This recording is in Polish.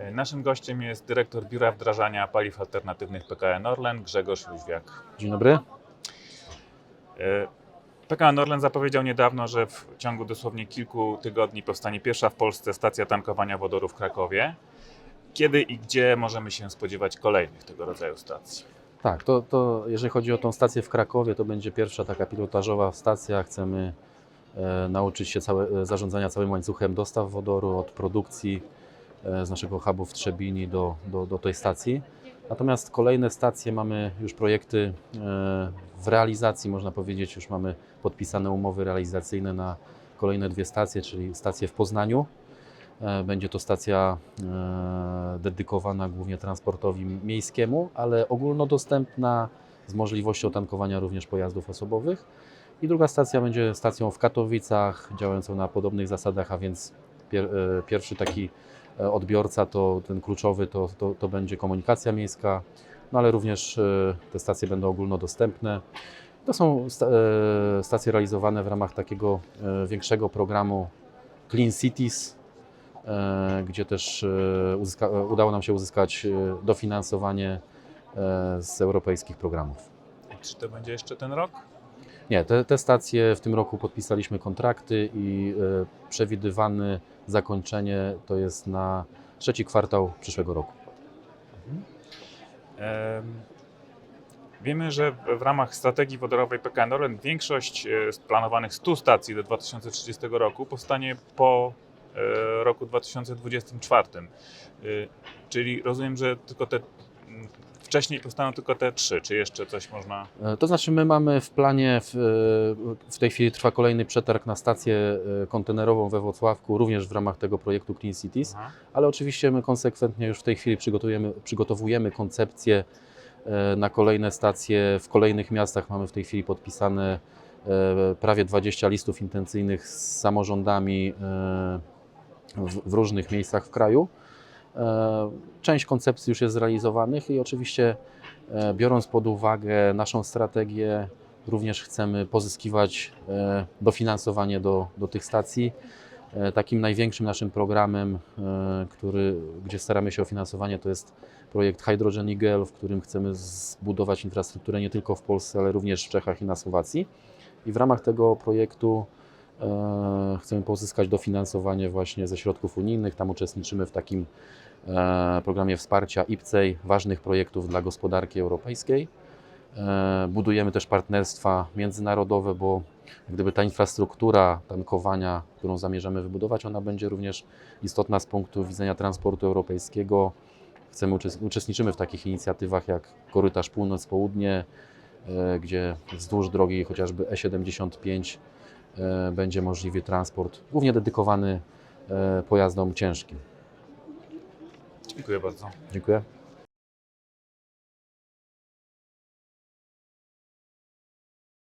E, Naszym gościem jest dyrektor Biura Wdrażania Paliw Alternatywnych PKN Orlen, Grzegorz Jóźwiak. Dzień dobry. E, PKN Orlen zapowiedział niedawno, że w ciągu dosłownie kilku tygodni powstanie pierwsza w Polsce stacja tankowania wodoru w Krakowie. Kiedy i gdzie możemy się spodziewać kolejnych tego rodzaju stacji? Tak, to, to jeżeli chodzi o tą stację w Krakowie, to będzie pierwsza taka pilotażowa stacja. Chcemy e, nauczyć się całe, e, zarządzania całym łańcuchem dostaw wodoru od produkcji z naszego hubu w Trzebini do, do, do tej stacji. Natomiast kolejne stacje mamy już projekty e, w realizacji, można powiedzieć, już mamy podpisane umowy realizacyjne na kolejne dwie stacje, czyli stację w Poznaniu. E, Będzie to stacja e, dedykowana głównie transportowi miejskiemu, ale ogólnodostępna z możliwością tankowania również pojazdów osobowych. I druga stacja będzie stacją w Katowicach, działającą na podobnych zasadach, a więc pier, e, pierwszy taki e, odbiorca, to ten kluczowy, to, to, to będzie komunikacja miejska, no ale również e, te stacje będą ogólnodostępne. To są e, stacje realizowane w ramach takiego e, większego programu Clean Cities, e, gdzie też e, e, udało nam się uzyskać e, dofinansowanie e, z europejskich programów. Czy to będzie jeszcze ten rok? Nie, te, te stacje w tym roku podpisaliśmy kontrakty i e, przewidywane zakończenie to jest na trzeci kwartał przyszłego roku. Em, Wiemy, że w- ramach strategii wodorowej PKN Orlen większość e, z planowanych 100 stacji do 2030 roku powstanie po e, roku 2024. E, Czyli rozumiem, że tylko te wcześniej powstaną tylko te trzy, czy jeszcze coś można. E, To znaczy, my mamy w planie, w, w tej chwili trwa kolejny przetarg na stację e, kontenerową we Wrocławku, również w ramach tego projektu Clean Cities. Aha. ale oczywiście my konsekwentnie już w tej chwili przygotujemy, przygotowujemy koncepcję e, na kolejne stacje. W kolejnych miastach mamy w tej chwili podpisane prawie 20 listów intencyjnych z samorządami w, w różnych miejscach w kraju. E, Część koncepcji już jest zrealizowanych i oczywiście e, biorąc pod uwagę naszą strategię, również chcemy pozyskiwać e, dofinansowanie do, do tych stacji. Takim największym naszym programem, który, gdzie staramy się o finansowanie, to jest projekt Hydrogen Eagle, w którym chcemy zbudować infrastrukturę nie tylko w Polsce, ale również w Czechach i na Słowacji. I w ramach tego projektu chcemy pozyskać dofinansowanie właśnie ze środków unijnych. Tam uczestniczymy w takim e, programie wsparcia IPCEI, ważnych projektów dla gospodarki europejskiej. E, Budujemy też partnerstwa międzynarodowe, bo gdyby ta infrastruktura tankowania, którą zamierzamy wybudować, ona będzie również istotna z punktu widzenia transportu europejskiego. Chcemy uczes- uczestniczymy w takich inicjatywach jak Korytarz Północ-Południe, e, gdzie wzdłuż drogi chociażby E75 e, będzie możliwy transport, głównie dedykowany e, pojazdom ciężkim. Dziękuję bardzo. Dziękuję.